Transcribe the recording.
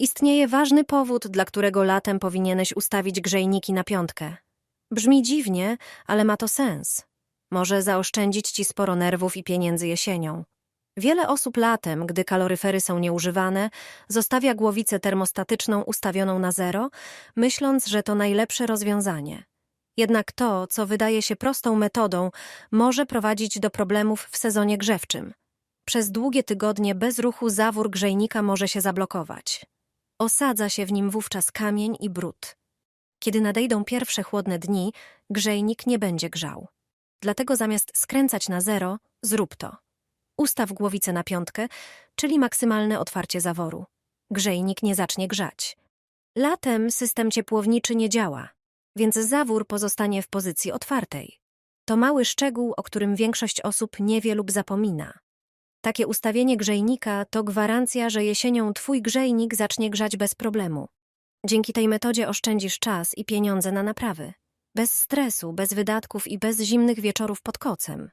Istnieje ważny powód, dla którego latem powinieneś ustawić grzejniki na piątkę. Brzmi dziwnie, ale ma to sens. Może zaoszczędzić ci sporo nerwów i pieniędzy jesienią. Wiele osób latem, gdy kaloryfery są nieużywane, zostawia głowicę termostatyczną ustawioną na zero, myśląc, że to najlepsze rozwiązanie. Jednak to, co wydaje się prostą metodą, może prowadzić do problemów w sezonie grzewczym. Przez długie tygodnie bez ruchu zawór grzejnika może się zablokować. Osadza się w nim wówczas kamień i brud. Kiedy nadejdą pierwsze chłodne dni, grzejnik nie będzie grzał. Dlatego zamiast skręcać na zero, zrób to. Ustaw głowicę na piątkę, czyli maksymalne otwarcie zaworu. Grzejnik nie zacznie grzać. Latem system ciepłowniczy nie działa, więc zawór pozostanie w pozycji otwartej. To mały szczegół, o którym większość osób nie wie lub zapomina. Takie ustawienie grzejnika to gwarancja, że jesienią twój grzejnik zacznie grzać bez problemu. Dzięki tej metodzie oszczędzisz czas i pieniądze na naprawy. Bez stresu, bez wydatków i bez zimnych wieczorów pod kocem.